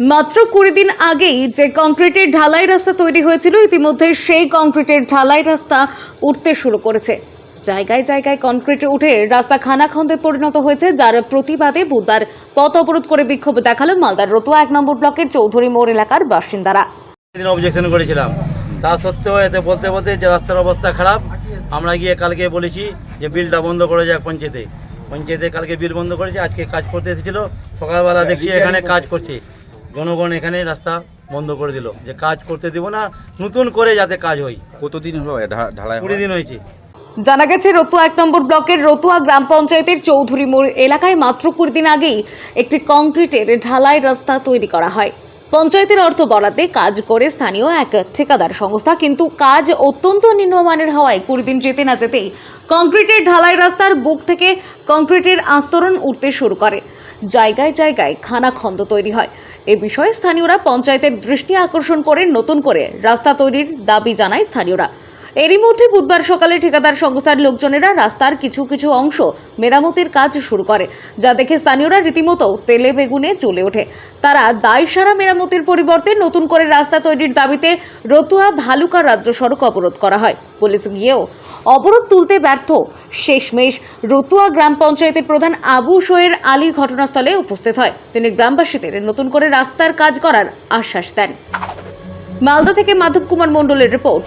মাত্র কুড়ি দিন আগেই যে কংক্রিটের ঢালাই রাস্তা তৈরি হয়েছিল, ইতিমধ্যে সেই কংক্রিটের ঢালাই রাস্তা উঠতে শুরু করেছে। জায়গায় জায়গায় কংক্রিট উঠে রাস্তা খানাখন্দে পরিণত হয়েছে, যার প্রতিবাদে বুধবার পথ অবরোধ করে বিক্ষোভ দেখাল মালদার রতুয়া এক নম্বর ব্লকের চৌধুরী মোড় এলাকার বাসিন্দারা। অবজেকশন করেছিলাম। তা সত্ত্বেও এতে বলতে বলতে যে রাস্তার অবস্থা খারাপ, আমরা গিয়ে কালকে বলেছি যে বিলটা বন্ধ করে যাক পঞ্চায়েতে। পঞ্চায়েতে কালকে বিল বন্ধ করেছে, আজকে কাজ করতে এসেছিল, সকালবেলা দেখছি এখানে কাজ করছে। জনগণ এখানে রাস্তা বন্ধ করে দিল যে কাজ করতে দিব না নতুন করে যাতে কাজ হয়। কতদিন হলো ঢালাই কুড়ি দিন হয়েছে। জানা গেছে রতুয়া এক নম্বর ব্লকের রতুয়া গ্রাম পঞ্চায়েতের চৌধুরী মোড় এলাকায় মাত্র কুড়ি দিন আগেই একটি কংক্রিটের ঢালাই রাস্তা তৈরি করা হয়। পঞ্চায়েতের অর্থ বরাদ্দে কাজ করে স্থানীয় এক ঠিকাদার সংস্থা, কিন্তু কাজ অত্যন্ত নিম্নমানের হওয়ায় কুড়ি দিন যেতে না যেতেই কংক্রিটের ঢালাই রাস্তার বুক থেকে কংক্রিটের আস্তরণ উঠতে শুরু করে। জায়গায় জায়গায় খানাখন্দ তৈরি হয়। এ বিষয়ে স্থানীয়রা পঞ্চায়েতের দৃষ্টি আকর্ষণ করে নতুন করে রাস্তা তৈরির দাবি জানায় স্থানীয়রা। এরই মধ্যে বুধবার সকালে ঠিকাদার সংস্থার লোকজনেরা রাস্তার কিছু কিছু অংশ মেরামতির কাজ শুরু করে, যা দেখে স্থানীয়রা রীতিমতো তেলে বেগুনে চলে ওঠে। তারা দায়সারা মেরামতির পরিবর্তে নতুন করে রাস্তা তৈরির দাবিতে রতুয়া ভালুকা রাজ্য সড়ক অবরোধ করা হয়। পুলিশ গিয়েও অবরোধ তুলতে ব্যর্থ। শেষমেশ রতুয়া গ্রাম পঞ্চায়েতের প্রধান আবু শোয়ের আলীর ঘটনাস্থলে উপস্থিত হয়। তিনি গ্রামবাসীদের নতুন করে রাস্তার কাজ করার আশ্বাস দেন। মালদা থেকে মাধব কুমার মণ্ডলের রিপোর্ট।